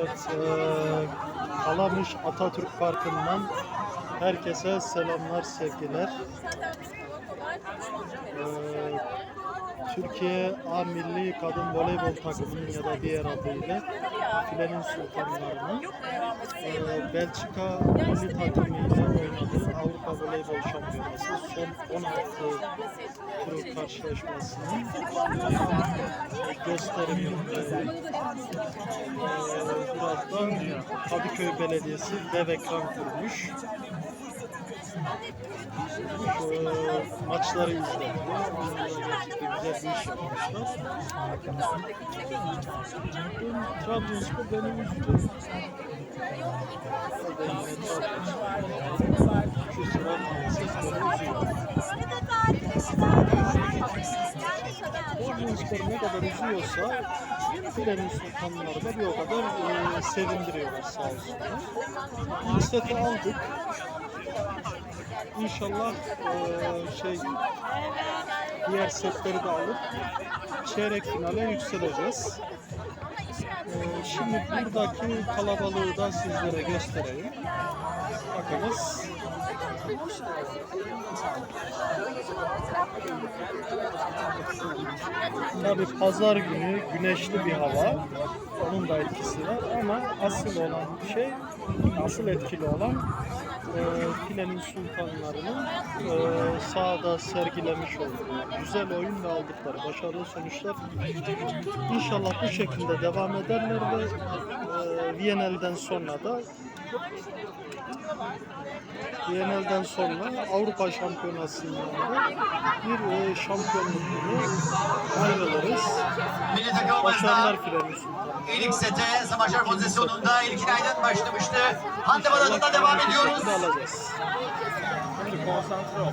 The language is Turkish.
Evet, eee, Kalamış Atatürk Parkı'ndan herkese selamlar, sevgiler. Eee, Türkiye A Milli Kadın Voleybol takımının ya da diğer adıyla Filenin Sultanları'nın eee, Belçika milli takımıyla oynadığı Avrupa Voleybol Şampiyonası son 16 tur karşılaşmasının eee, gösterimi eee, Birazdan Kadıköy Belediyesi dev ekran kurmuş. Şu maçları izledim. Güzel bir iş yapmışlar. Trabzonspor beni üzdü. Ben yine Trabzonspor. Şu sıra maalesef beni üzüyor. Trabzonspor ne kadar üzüyorsa Filenin Sultanları da bir o kadar e, sevindiriyorlar sağ olsunlar. Seti aldık. İnşallah e, şey diğer setleri de alıp çeyrek finale yükseleceğiz. E, şimdi buradaki kalabalığı da sizlere göstereyim. Bakınız. Tabi pazar günü güneşli bir hava. Onun da etkisi var ama asıl olan şey, asıl etkili olan e, Filenin Sultanlarının e, sahada sergilemiş olduğu güzel oyun ve aldıkları başarılı sonuçlar. İnşallah bu şekilde devam ederler ve e, Viyana'dan sonra da Viyana'dan sonra Avrupa Şampiyonası'nda bir e, şampiyonluk günü ayrılırız. Milli takımımızda Başarılar Sultanları. ilk sete savaşlar pozisyonunda İlkin Aydın başlamıştı. Handebal adına devam ediyoruz. Şimdi konsantre ol.